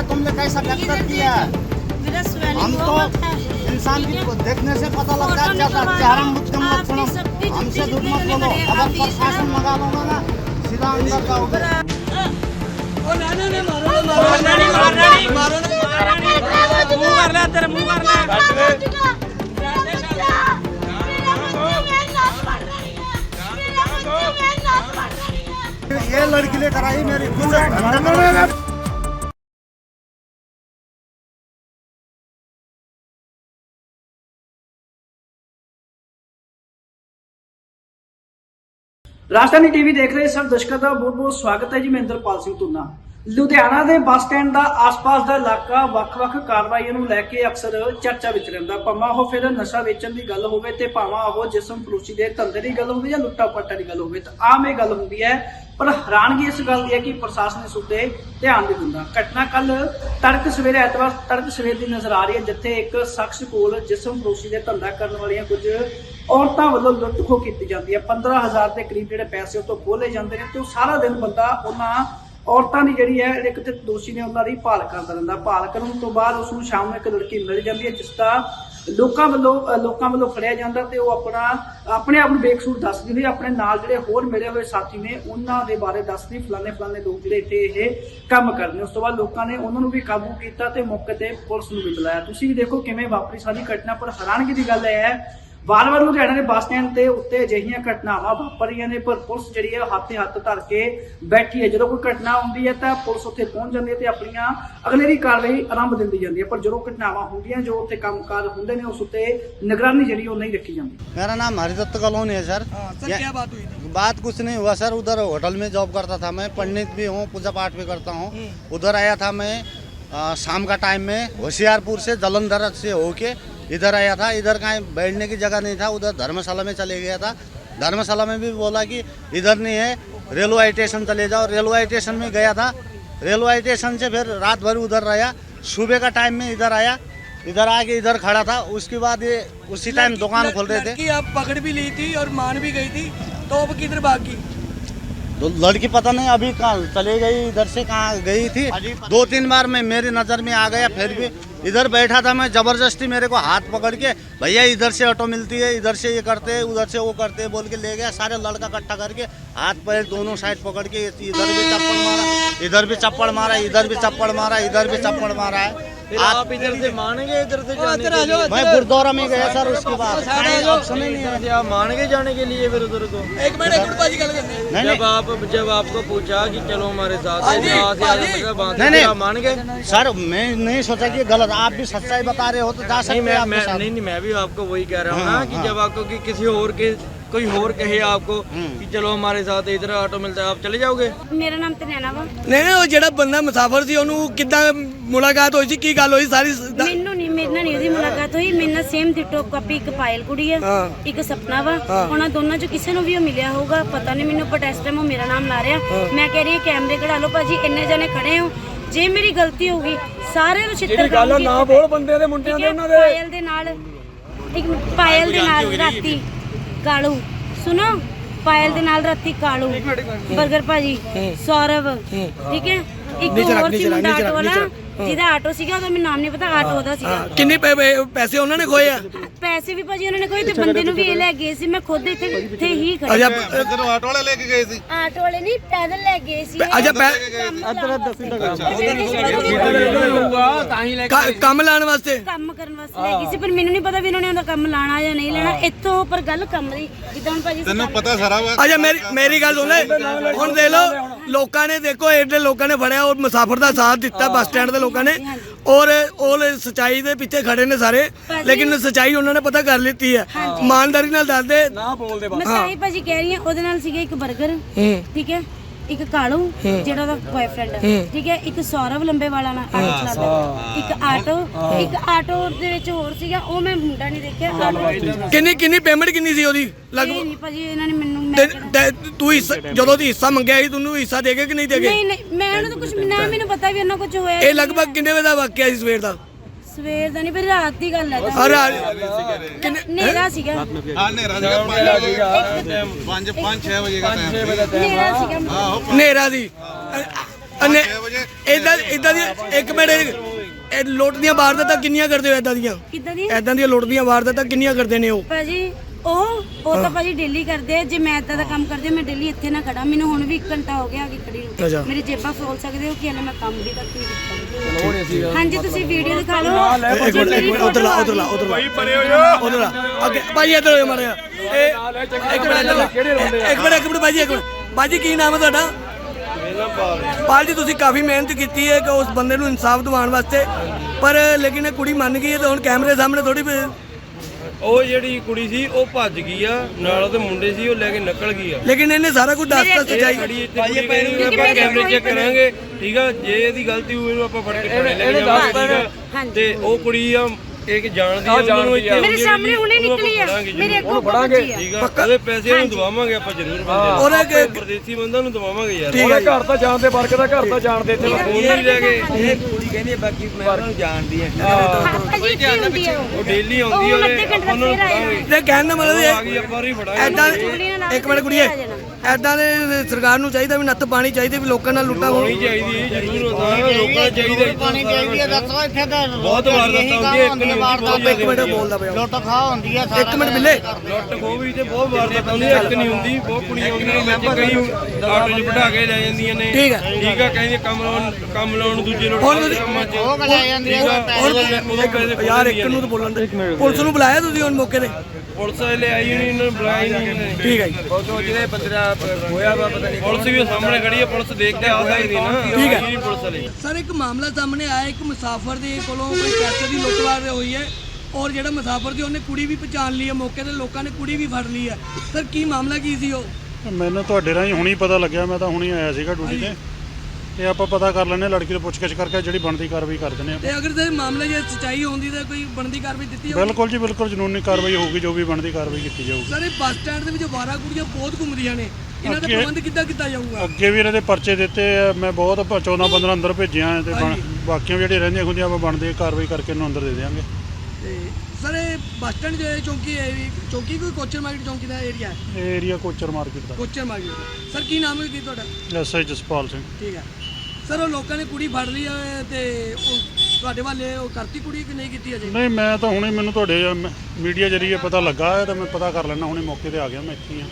किया तुमने कैसा टक्कर किया? हम तो इंसान की देखने से पता लगता है जैसा चेहरा मुझ मत सुनो। हमसे दूर मत बोलो। अगर प्रशासन मंगा लोगे ना सीधा अंदर जाओगे। ओ ने मारो मारो मारो मुँह मार ले तेरे मुँह मार ले ये लड़की ले कराई मेरी। ਰਾਜਧਾਨੀ ਟੀਵੀ ਦੇਖ ਰਹੇ ਸਭ ਦਰਸ਼ਕਾਂ ਦਾ ਬਹੁਤ ਬਹੁਤ ਸਵਾਗਤ ਹੈ ਜੀ ਮੈਂ ਸਿੰਘ ਤੁਨਾ ਲੁਧਿਆਣਾ ਦੇ ਬੱਸ ਸਟੈਂਡ ਦਾ ਆਸ-ਪਾਸ ਦਾ ਇਲਾਕਾ ਵੱਖ-ਵੱਖ ਕਾਰਵਾਈਆਂ ਨੂੰ ਲੈ ਕੇ ਅਕਸਰ ਚਰਚਾ ਵਿੱਚ ਰਹਿੰਦਾ। ਭਾਵੇਂ ਉਹ ਫਿਰ ਨਸ਼ਾ ਵੇਚਣ ਦੀ ਗੱਲ ਹੋਵੇ ਤੇ ਭਾਵੇਂ ਉਹ ਜਿਸਮ ਫਰੋਸ਼ੀ ਦੇ ਧੰਦੇ ਦੀ ਗੱਲ ਹੋਵੇ ਜਾਂ ਲੁੱਟਾ ਪੱਟਾ ਦੀ ਗੱਲ ਹੋਵੇ ਤਾਂ ਆਮ ਇਹ ਗੱਲ ਹੁੰਦੀ ਹੈ। ਪਰ ਹੈਰਾਨਗੀ ਇਸ ਗੱਲ ਦੀ ਹੈ ਕਿ ਪ੍ਰਸ਼ਾਸਨ ਇਸ ਉੱਤੇ ਧਿਆਨ ਨਹੀਂ ਦਿੰਦਾ। ਘਟਨਾ ਕੱਲ ਤੜਕ ਸਵੇਰੇ ਐਤਵਾਰ ਤੜਕ ਸਵੇਰ ਦੀ ਨਜ਼ਰ ਆ ਰਹੀ ਹੈ, ਜਿੱਥੇ ਇੱਕ ਸ਼ਖਸ ਕੋਲ ਜਿਸਮ ਫਰੋਸ਼ੀ ਦੇ ਧੰਦਾ ਕਰਨ ਵਾਲੀਆਂ ਕੁਝ ਔਰਤਾਂ ਵੱਲੋਂ ਲੁੱਟ ਖੋਹ ਕੀਤੀ ਜਾਂਦੀ ਹੈ। 15000 ਦੇ ਕਰੀਬ ਜਿਹੜੇ ਪੈਸੇ ਉਹ ਤੋਂ ਖੋਲੇ ਜਾਂਦੇ ਨੇ ਤੇ ਉਹ ਸਾਰਾ ਦਿਨ ਬੰਦਾ ਉਹਨਾਂ ਔਰਤਾਂ ਦੀ ਜਿਹੜੀ ਹੈ, ਇੱਕ ਤੇ ਦੋਸ਼ੀ ਨੇ ਉਹਨਾਂ ਦੀ ਭਾਲ ਕਰਦਾ ਰਹਿੰਦਾ ਭਾਲ ਕਰਨ ਤੋਂ ਬਾਅਦ ਉਸ ਨੂੰ ਸ਼ਾਮ ਨੂੰ ਇੱਕ ਲੜਕੀ ਮਿਲ ਜਾਂਦੀ ਹੈ, ਜਿਸ ਦਾ ਲੋਕਾਂ ਵੱਲੋਂ ਲੋਕਾਂ ਵੱਲੋਂ ਫੜਿਆ ਜਾਂਦਾ ਤੇ ਉਹ ਆਪਣਾ, ਆਪਣੇ ਆਪ ਨੂੰ ਬੇਕਸੂਰ ਦੱਸਦੀ ਹੋਈ ਆਪਣੇ ਨਾਲ ਜਿਹੜੇ ਹੋਰ ਮਿਲੇ ਹੋਏ ਸਾਥੀ ਨੇ, ਉਹਨਾਂ ਦੇ ਬਾਰੇ ਦੱਸਦੀ ਫਲਾਣੇ ਫਲਾਣੇ ਲੋਕ ਜਿਹੜੇ ਇੱਥੇ ਇਹ ਕੰਮ ਕਰਦੇ ਉਸ ਤੋਂ ਬਾਅਦ ਲੋਕਾਂ ਨੇ ਉਹਨਾਂ ਨੂੰ ਵੀ ਕਾਬੂ ਕੀਤਾ ਤੇ ਮੌਕੇ ਤੇ ਪੁਲਿਸ ਨੂੰ ਵੀ ਬੁਲਾਇਆ। ਤੁਸੀਂ ਵੀ ਦੇਖੋ ਕਿਵੇਂ ਵਾਪਰੀ ਸਾਰੀ ਘਟਨਾ, ਪਰ ਹੈਰਾਨਗੀ ਦੀ ਗੱਲ ਇਹ ਹੈ ਵਾਰ-ਵਾਰ ਲੁਧਿਆਣਾ ਦੇ ਬੱਸ ਸਟੈਂਡ ਤੇ ਉੱਤੇ ਅਜਿਹੀਆਂ ਘਟਨਾਵਾਂ ਵਾਪਰ ਰਹੀਆਂ ਨੇ ਪਰ ਪੁਲਿਸ ਜਿਹੜੀ ਹੈ ਹੱਥੇ ਹੱਥ ਧਰ ਕੇ ਬੈਠੀ ਹੈ ਜਦੋਂ ਕੋਈ ਘਟਨਾ ਹੁੰਦੀ ਹੈ ਤਾਂ ਪੁਲਿਸ ਉੱਥੇ ਪਹੁੰਚ ਜਾਂਦੀ ਹੈ ਤੇ ਆਪਣੀਆਂ ਅਗਲੇਰੀ ਕਾਰਵਾਈ ਆਰੰਭ ਦਿੰਦੀ ਜਾਂਦੀ ਹੈ ਪਰ ਜਦੋਂ ਘਟਨਾਵਾਂ ਹੁੰਦੀਆਂ ਜੋ ਉੱਥੇ ਕੰਮਕਾਰ ਹੁੰਦੇ ਨੇ ਉਸ ਉੱਤੇ ਨਿਗਰਾਨੀ ਜਿਹੜੀ ਉਹ ਨਹੀਂ ਰੱਖੀ ਜਾਂਦੀ मेरा नाम हरिदत्त कॉलोनी है सर सर ये- क्या बात हुई थी बात कुछ नहीं हुआ सर उधर होटल में जॉब करता था मैं पंडित भी हूँ पूजा पाठ भी करता हूँ उधर आया था मैं अ, शाम का टाइम में होशियारपुर से जलंधर से होके इधर आया था इधर कहीं बैठने की जगह नहीं था उधर धर्मशाला में चले गया था। धर्मशाला में भी बोला कि इधर नहीं है रेलवे स्टेशन चले जाओ। रेलवे स्टेशन में गया था रेलवे स्टेशन से फिर रात भर उधर रहा सुबह का टाइम में इधर आया इधर आके इधर खड़ा था। उसके बाद ये उसी टाइम दुकान खोल रहे थे। लड़की आप पकड़ भी ली थी और मान भी गई थी तो अब किधर भागी? तो लड़की पता नहीं अभी कहाँ चली गई इधर से कहाँ गई थी। दो तीन बार मैं मेरी नज़र में आ गया फिर भी इधर बैठा था मैं, ज़बरदस्ती मेरे को हाथ पकड़ के, भैया, इधर से ऑटो मिलती है, इधर से ये करते हैं, उधर से वो करते हैं, बोल के ले गया, सारे लड़का इकट्ठा करके, हाथ पैर दोनों साइड पकड़ के, इधर भी चप्पड़ मारा, इधर भी चप्पड़ मारा, इधर भी चप्पड़ मारा, इधर भी चप्पड़ मारा है आप इधर से मानेंगे इधर से जाने इधर आ के जाओ लिए मैं गुरुद्वारा में गया सर उसके बाद साइड आ कहीं जाओ। ऑप्शन ही नहीं है इधर से आप मान के जाने के लिए फिर उधर को एक मिनट एक मिनट बाजी गल करनी नहीं जब नहीं आप जब आपको पूछा कि चलो हमारे साथ हाँ जी, यहाँ से हाँ आगे जी। मतलब वहाँ से नहीं, नहीं। आप मान गए सर मैं नहीं सोचा कि ये गलत आप भी सच्चाई बता रहे हो तो जा नहीं सकते मैं हैं आपके मैं साथ नहीं नहीं मैं भी आपको वही कह रहा हूँ हाँ, ना कि हाँ। जब आपको कि किसी और के कोई और कहे आपको हम्म। कि चलो हमारे साथ इधर ऑटो मिलता है आप चले जाओगे ਮੇਰਾ ਨਾਮ ਤੇ ਨੈਣਾ ਵਾ ਨਹੀਂ ਨਹੀਂ ਉਹ ਜਿਹੜਾ ਬੰਦਾ ਮੁਸਾਫਰ ਸੀ ਉਹਨੂੰ ਕਿੱਦਾਂ ਮੁਲਾਕਾਤ ਹੋਈ ਸੀ ਕੀ ਗੱਲ ਹੋਈ ਸਾਰੀ ਦ- ਮੈਨੂੰ ਨਹੀਂ ਮੇਰੇ ਨਾਲ ਨਹੀਂ ਉਹਦੀ ਮੁਲਾਕਾਤ ਹੋਈ ਮੇਰੇ ਨਾਲ ਸੇਮ ਡਿਟੋ ਕਾਪੀ ਇੱਕ ਪਾਇਲ ਕੁੜੀ ਹੈ ਹਾਂ। ਇੱਕ ਸਪਨਾ ਵਾ ਹਾਂ। ਉਹਨਾਂ ਦੋਨਾਂ ਚੋਂ ਕਿਸੇ ਨੂੰ ਵੀ ਉਹ ਮਿਲਿਆ ਹੋਊਗਾ ਪਤਾ ਨਹੀਂ ਮੈਨੂੰ ਪਰ ਇਸ ਟਾਈਮ ਉਹ ਮੇਰਾ ਨਾਮ ਲਾ ਰਿਹਾ ਮੈਂ ਕਹਿ ਰਹੀ ਹਾਂ ਕੈਮਰੇ ਕਢਾ ਲਓ ਭਾਜੀ ਇੰਨੇ ਜਣੇ ਖੜੇ ਹੋ ਜੇ ਮੇਰੀ ਗਲਤੀ ਹੋਊਗੀ ਸਾਰੇ ਨੂੰ ਛਿੱਤਰ ਜਿਹੜੀ ਗੱਲ ਆ ਨਾ ਬੋਲ ਬੰਦੇ ਦੇ ਮੁੰਡਿਆਂ ਦੇ ਉਹਨਾਂ ਦੇ ਪਾਇਲ ਦੇ ਨਾਲ ਇੱਕ ਪਾਇਲ ਦੇ ਨਾਲ ਰਾਤੀ ਕਾਲੂ। ਸੁਣੋ? ਪਾਇਲ ਦੇ ਨਾਲ ਰਾਤੀ ਕਾਲੂ। ਬਰਗਰ ਭਾਜੀ ਸੌਰਵ। ਠੀਕ ਹੈ? ਇੱਕ ਹੋਰ ਸੀ ਮੁੰਡਾ ਆਟੋ ਵਾਲਾ। ਜਿਹਦਾ ਆਟੋ ਸੀਗਾ ਉਹਦਾ ਮੈਨੂੰ ਨਾਮ ਨਹੀਂ ਪਤਾ ਆਟੋ ਉਹਦਾ ਸੀਗਾ। ਕਿੰਨੇ ਪੈ- ਪੈ- ਪੈਸੇ ਉਹਨਾਂ ਨੇ ਖੋਏ ਆ? ਪੈਸੇ ਵੀ ਭਾਜੀ ਉਹਨਾਂ ਨੇ ਕੋਈ ਤੇ ਬੰਦੇ ਨੂੰ ਵੀ ਇਹ ਲੈ ਗਏ ਸੀ ਮੈਂ ਖੁਦ ਇੱਥੇ ਇੱਥੇ ਹੀ ਖੜੀ ਅਜਾ ਤੈਨੂੰ ਆਟੋ ਵਾਲੇ ਲੈ ਕੇ ਗਏ ਸੀ? ਆਟੋ ਵਾਲੇ ਨਹੀਂ ਪੈਦਲ ਲੈ ਗਏ ਸੀ। ਅਜਾ ਕੰਮ ਕੰਮ ਲਾਣ ਵਾਸਤੇ? ਕੰਮ ਕਰਨ ਵਾਸਤੇ ਲੈ ਗਈ ਸੀ ਪਰ ਮੈਨੂੰ ਨਹੀਂ ਪਤਾ ਵੀ ਇਹਨਾਂ ਨੇ ਉਹਦਾ ਕੰਮ ਲਾਣਾ ਜਾਂ ਨਹੀਂ ਲੈਣਾ। ਇੱਥੋਂ ਪਰ ਗੱਲ ਕੰਮ ਦੀ ਜਿੱਦਾਂ ਹੁਣ ਭਾਜੀ ਤੈਨੂੰ ਪਤਾ ਸਾਰਾ ਵਾ ਅਜਾ ਮੇਰੀ ਮੇਰੀ ਗੱਲ ਸੁਣ ਲੈ। ਹੁਣ ਦੇਖ ਲਓ ਲੋਕਾਂ ਨੇ ਦੇਖੋ ਏਡੇ ਲੋਕਾਂ ਨੇ ਫੜਿਆ ਉਹ ਮੁਸਾਫਰ ਦਾ ਸਾਥ ਦਿੱਤਾ ਬੱਸ ਸਟੈਂਡ ਦੇ ਲੋਕਾਂ ਨੇ। ਔਰ ਉਹ ਸਚਾਈ ਦੇ ਪਿੱਛੇ ਖੜੇ ਨੇ ਸਾਰੇ। ਲੇਕਿਨ ਸਚਾਈ ਉਹਨਾਂ ਨੇ ਪਤਾ ਕਰ ਲਿੱਤੀ ਹੈ। ਇਮਾਨਦਾਰੀ ਨਾਲ ਦੱਸਦੇ ਮੈਂ ਤਾਂ ਹੀ ਭਾਜੀ ਕਹਿ ਰਹੀ ਹਾਂ ਉਹਦੇ ਨਾਲ ਸੀਗਾ ਇੱਕ 버ਗਰ ਠੀਕ ਹੈ? ਇੱਕ ਕਾਲੂ ਜਿਹੜਾ ਉਹਦਾ ਬॉयਫ੍ਰੈਂਡ ਠੀਕ ਹੈ? ਇੱਕ ਸੌਰਵ ਲੰਬੇ ਵਾਲਾ ਨਾਲ ਆਟੋ ਚਲਾਉਂਦਾ। ਇੱਕ ਆਟੋ ਇੱਕ ਆਟੋ ਦੇ ਵਿੱਚ ਹੋਰ ਸੀਗਾ ਉਹ ਮੈਂ ਮੁੰਡਾ ਨਹੀਂ ਦੇਖਿਆ ਆਟੋ ਕਿੰਨੀ ਕਿੰਨੀ ਪੇਮੈਂਟ ਕਿੰਨੀ ਸੀ ਉਹਦੀ? ਲਗਭਗ ਨਹੀਂ ਭਾਜੀ ਇਹਨਾਂ ਨੇ ਮੈਨੂੰ ਤੇ- ਤੇ ਤੂੰ ਹਿੱਸਾ ਜਦੋਂ ਦੀ ਹਿੱਸਾ ਮੰਗਿਆ ਸੀ ਤੈਨੂੰ ਹਿੱਸਾ ਦੇਗੇ ਕਿ ਨਹੀਂ ਦੇਗੇ ਨਹੀਂ ਨਹੀਂ ਮੈਂ ਉਹਨਾਂ ਤੋਂ ਕੁਝ ਨਾ ਮੈਨੂੰ ਪਤਾ ਵੀ ਉਹਨਾਂ ਕੁਝ ਹੋਇਆ ਇਹ ਲਗਭਗ ਕਿੰਨੇ ਵਜੇ ਦਾ ਵਾਕਿਆ ਸੀ ਸਵੇਰ ਦਾ? ਸਵੇਰ ਦਾ ਨਹੀਂ ਪਰ ਰਾਤ ਦੀ ਗੱਲ ਹੈ ਕਿੰਨੇ ਹਨੇਰਾ ਸੀਗਾ। ਹਾਂ ਹਨੇਰਾ ਸੀਗਾ 5 5 6 ਵਜੇ ਦਾ ਟਾਈਮ ਹਨੇਰਾ ਸੀਗਾ। ਹਨੇਰਾ ਦੀ ਅਨੇ ਇਦਾਂ ਇਦਾਂ ਦੀ ਇੱਕ ਮਿੰਟ ਇਹ ਲੁੱਟ ਦੀਆਂ ਵਾਰਦਾਤਾਂ ਕਿੰਨੀਆਂ ਕਰਦੇ ਹੋ ਇਦਾਂ ਦੀਆਂ? ਕਿੱਦਾਂ ਦੀ ਇਦਾਂ ਦੀਆਂ ਲੁੱਟ ਦੀਆਂ ਵਾਰਦਾਤਾਂ ਕਿੰਨੀਆਂ ਕਰਦੇ ਨੇ ਉਹ? ਭਾਜੀ ਉਹ ਉਹ ਤਾਂ ਭਾਜੀ ਡੇਲੀ ਕਰਦੇ ਆ। ਜੇ ਮੈਂ ਇਦਾਂ ਦਾ ਕੰਮ ਕਰਦੀ ਮੈਂ ਡੇਲੀ ਇੱਥੇ ਨਾ ਖੜਾ ਮੈਨੂੰ ਹੁਣ ਵੀ 1 ਘੰਟਾ ਹੋ ਗਿਆ ਕਿ ਖੜੀ ਅੱਛਾ। ਨੂੰ ਮੇਰੀ ਜੇਬਾਂ ਫੋਲ ਸਕਦੇ ਹੋ ਕਿ ਹਲੇ ਮੈਂ ਕੰਮ ਵੀ ਤੱਕ ਨਹੀਂ ਕੀਤਾ। ਹਾਂਜੀ ਤੁਸੀਂ ਵੀਡੀਓ ਦਿਖਾ ਲਓ ਇੱਕ ਮਿੰਟ ਇੱਕ ਮਿੰਟ ਉਧਰ ਲਾ ਉਧਰ ਲਾ ਉਧਰ ਲਾ। ਪਰੇ ਹੋ ਜਾ। ਉਧਰ ਲਾ। ਅੱਗੇ ਭਾਈ ਇੱਧਰ ਹੋਇਓ ਮਾਰਿਆ ਇਹ ਇੱਕ ਮਿੰਟ ਇੱਕ ਮਿੰਟ ਇੱਕ ਮਿੰਟ ਭਾਜੀ ਇੱਕ ਮਿੰਟ। ਭਾਜੀ ਕੀ ਨਾਮ ਹੈ ਤੁਹਾਡਾ? ਪਾਲ ਜੀ ਤੁਸੀਂ ਕਾਫੀ ਮਿਹਨਤ ਕੀਤੀ ਹੈ ਕਿ ਉਸ ਬੰਦੇ ਨੂੰ ਇਨਸਾਫ ਦਿਵਾਉਣ ਵਾਸਤੇ। ਪਰ ਲੇਕਿਨ ਇਹ ਕੁੜੀ ਮੰਨ ਗਈ ਹੈ ਤੇ ਹੁਣ ਕੈਮਰੇ ਸਾਹਮਣੇ ਥੋੜੀ ਉਹ ਜਿਹੜੀ ਕੁੜੀ ਸੀ ਉਹ ਭੱਜ ਗਈ ਆ। ਨਾਲ ਉਹਦੇ ਮੁੰਡੇ ਸੀ ਉਹ ਲੈ ਕੇ ਨਿਕਲ ਗਈ ਆ। ਲੇਕਿਨ ਇਹਨੇ ਸਾਰਾ ਕੁਝ ਦੱਸਤਾ ਸੱਚਾਈ ਖੜੀ ਇੱਥੇ ਕੁੜੀ ਕਹਿੰਦੀ ਆਪਾਂ ਕੈਮਰੇ ਚੈੱਕ ਕਰਾਂਗੇ ਠੀਕ ਆ? ਜੇ ਇਹਦੀ ਗਲਤੀ ਹੋਈ ਇਹਨੂੰ ਆਪਾਂ ਫੜ ਕੇ ਥਾਣੇ ਲੈ ਕੇ ਜਾਵਾਂਗੇ ਤੇ ਉਹ ਕੁੜੀ ਆ ਇੱਕ ਜਾਣਦੀ ਆ ਉਹਨਾਂ ਨੂੰ ਇੱਥੇ ਮੇਰੇ ਸਾਹਮਣੇ ਹੁਣੇ ਨਿਕਲੀ ਆ। ਮੇਰੇ ਅੱਗੋਂ ਫੜਾਂਗੇ। ਠੀਕ ਆ? ਉਹਦੇ ਪੈਸੇ ਉਹਨੂੰ ਦਵਾਵਾਂਗੇ ਆਪਾਂ ਜ਼ਰੂਰ ਬੰਦੇ ਉਹਨੇ ਕਿ- ਪਰਦੇਸੀ ਬੰਦਾ ਨੂੰ ਦਵਾਵਾਂਗੇ ਯਾਰ। ਜੀ। ਘਰ ਤਾਂ ਜਾਣਦੇ ਵਰਗ ਦਾ ਘਰ ਤਾਂ ਜਾਣਦੇ ਇੱਥੇ। ਫੋਨ ਵੀ ਲੈ ਕੇ। ਕਹਿੰਦੀ ਬਾਕੀ ਮੈਂ ਉਹਨੂੰ ਜਾਣਦੀ ਹੈ। ਭਾਜੀ ਇੱਥੇ ਹੁੰਦੀ ਆ ਉਹ। ਉਹ ਡੇਲੀ ਆਉਂਦੀ ਆ ਉਹ ਅੱਧੇ ਘੰਟੇ ਫੇਰ ਤੇ ਕਹਿਣ ਦਾ ਮਤਲਬ ਇਹ ਆ ਗਈ ਆਪਾਂ ਹੀ ਫੜਾਂਗੇ ਐਦਾਂ ਇੱਕ ਮਿੰਟ ਕੁੜੀਏ ਐਦਾਂ ਦੇ ਸਰਕਾਰ ਨੂੰ ਚਾਹੀਦਾ ਵੀ ਨੱਥ ਪਾਣੀ ਚਾਹੀਦੀ ਵੀ ਲੋਕਾਂ ਨਾਲ ਲੁੱਟਾ ਹੋਣੀ। ਚਾਹੀਦੀ ਹੈ ਜ਼ਰੂਰ ਹੁੰਦਾ ਹੈ ਲੋਕਾਂ ਨੂੰ ਚਾਹੀਦਾ ਪਾਣੀ ਚਾਹੀਦੀ ਹੈ। ਦੱਸੋ ਇੱਥੇ ਤਾਂ ਬਹੁਤ ਵਾਰ ਦੱਸਦਾ ਹੁੰਦੀ ਹੈ ਇੱਕ ਬਹੁਤ ਇੱਕ ਮਿੰਟ ਬੋਲਦਾ ਪਿਆ। ਲੁੱਟ ਖਾ ਹੁੰਦੀ ਹੈ ਇੱਕ ਮਿੰਟ ਮਿਲੇ ਲੁੱਟ ਖੋਹ ਵੀ ਤੇ ਬਹੁਤ ਵਾਰ ਹੈ ਇੱਕ ਨਹੀਂ ਹੁੰਦੀ ਬਹੁਤ ਕੁੜੀਆਂ ਹੁੰਦੀਆਂ ਵਿੱਚ ਕਈ ਆਟੋ 'ਚ ਬਿਠਾ ਕੇ ਲੈ ਜਾਂਦੀਆਂ ਨੇ। ਠੀਕ ਹੈ। ਠੀਕ ਆ ਕਹਿੰਦੀ ਕੰਮ ਲਾਉਣ ਕੰਮ ਲਾਉਣ ਦੂਜੇ 'ਚ। ਉਹ ਲੈ ਜਾਂਦੀ ਹੈ ਹੁਣ ਉਦੋਂ ਪੈਸੇ ਯਾਰ ਇੱਕ ਨੂੰ ਤਾਂ ਬੋਲਣ ਦੇ। ਪੁਲਿਸ ਨੂੰ ਬੁਲਾਇਆ ਤੁਸੀਂ ਹੁਣ ਮੌਕੇ ਤੇ? ਪੁਲਿਸ ਵਾਲੇ ਆਈ ਨਹੀਂ ਇਹਨਾਂ ਨੂੰ ਬੁਲਾਇਆ ਹੀ ਨਹੀਂ ਠੀਕ ਹੈ ਜੀ। ਉਹ ਜਿਹੜੇ ਬੰਦੇ ਦਾ ਹੋਇਆ ਵਾ ਪਤਾ ਨਹੀਂ ਪੁਲਿਸ ਵੀ ਸਾਹਮਣੇ ਖੜੀ ਹੈ ਪੁਲਿਸ ਦੇਖ ਕੇ ਆ ਸਕਦੀ ਨਾ। ਠੀਕ ਹੈ। ਪੁਲਿਸ ਵਾਲੇ। ਸਰ ਇੱਕ ਮਾਮਲਾ ਸਾਹਮਣੇ ਆਇਆ ਇੱਕ ਮੁਸਾਫਰ ਦੇ ਕੋਲੋਂ ਕੋਈ ਪੈਸੇ ਦੀ ਲੁੱਟਵਾਰ ਹੋਈ ਹੈ ਔਰ ਜਿਹੜਾ ਮੁਸਾਫਰ ਸੀ ਉਹਨੇ ਕੁੜੀ ਵੀ ਪਛਾਣ ਲਈ ਹੈ ਮੌਕੇ ਤੇ ਲੋਕਾਂ ਨੇ ਕੁੜੀ ਵੀ ਫੜ ਲਈ ਹੈ। ਸਰ ਕੀ ਮਾਮਲਾ ਕੀ ਸੀ ਉਹ? ਮੈਨੂੰ ਤੁਹਾਡੇ ਰਾਹੀਂ ਹੁਣੀ ਪਤਾ ਲੱਗਿਆ ਮੈਂ ਤਾਂ ਹੁਣੀ ਆਇਆ ਸੀਗਾ ਡਿਊਟੀ ਤੇ। ਤੇ ਆਪਾਂ ਪਤਾ ਕਰ ਲੈਣੇ ਲੜਕੀ ਨੂੰ ਪੁੱਛਗਿੱਛ ਕਰਕੇ ਜਿਹੜੀ ਬਣਦੀ ਕਾਰਵਾਈ ਕਰ ਦਿੰਦੇ ਆ ਤੇ ਅਗਰ ਤੇ ਮਾਮਲੇ 'ਚ ਸੱਚਾਈ ਹੁੰਦੀ ਤਾਂ ਕੋਈ ਬਣਦੀ ਕਾਰਵਾਈ ਦਿੱਤੀ ਹੋਊਗੀ? ਬਿਲਕੁਲ ਜੀ ਬਿਲਕੁਲ ਕਾਨੂੰਨੀ ਕਾਰਵਾਈ ਹੋਊਗੀ ਜੋ ਵੀ ਬਣਦੀ ਕਾਰਵਾਈ ਕੀਤੀ ਜਾਊਗੀ। ਸਰ ਇਹ ਬੱਸ ਸਟੈਂਡ ਦੇ ਵਿੱਚ 12 ਕੁੜੀਆਂ ਬਹੁਤ ਘੁੰਮਦੀਆਂ ਨੇ। ਇਹਨਾਂ ਦਾ ਅੱਗੇ- ਪ੍ਰਬੰਧ ਕਿੱਦਾਂ ਕੀਤਾ ਜਾਊਗਾ? ਅੱਗੇ ਵੀ ਇਹਨਾਂ ਦੇ ਪਰਚੇ ਦਿੱਤੇ ਆ ਮੈਂ ਬਹੁਤ 14 15 ਅੰਦਰ ਭੇਜਿਆ ਤੇ ਬਣ- ਹਾਂਜੀ। ਬਾਕੀਆਂ ਵੀ ਜਿਹੜੀਆਂ ਰਹਿੰਦੀਆਂ ਹੁੰਦੀਆਂ ਆਪਾਂ ਬਣਦੀ ਕਾਰਵਾਈ ਕਰਕੇ ਇਹਨੂੰ ਅੰਦਰ ਦੇ ਦੇਵਾਂਗੇ ਤੇ ਸਰ ਇਹ ਬੱਸ ਸਟੈਂਡ ਜੋ ਚੌਂਕੀ ਹੈ ਵੀ ਚੌਂਕੀ ਕੋਈ ਕੋਚਰ ਮਾਰਕੀਟ ਚੌਂਕੀ ਦਾ ਏਰੀਆ ਹੈ? ਇਹ ਏਰੀਆ ਕੋਚਰ ਮਾਰਕੀਟ ਦਾ। ਕੋਚਰ ਮਾਰਕੀਟ ਸਰ ਕੀ ਨਾਮ ਹੈ ਕੀ ਤੁਹਾਡਾ? ਐਸਆਈ ਜਸਪਾਲ ਸਿੰਘ। ਠੀਕ ਹੈ। ਸਰ, ਉਹ ਲੋਕਾਂ ਨੇ ਕੁੜੀ ਫੜ ਲਈ ਹੈ ਤੇ ਉਹ ਤੁਹਾਡੇ ਵਾਲੇ ਉਹ ਕਰਤੀ ਕੁੜੀ ਕਿ ਨਹੀਂ ਕੀਤੀ ਅਜੇ? ਨਹੀਂ, ਮੈਂ ਤਾਂ ਹੁਣੇ ਮੈਨੂੰ ਤੁਹਾਡੇ ਮੀਡੀਆ ਜਰੀਏ ਪਤਾ ਲੱਗਾ ਹੈ ਤਾਂ ਮੈਂ ਪਤਾ ਕਰ ਲੈਣਾ ਹੁਣੇ ਮੌਕੇ ਤੇ ਆ ਗਿਆ, ਮੈਂ ਇੱਥੇ ਹੀ ਹਾਂ।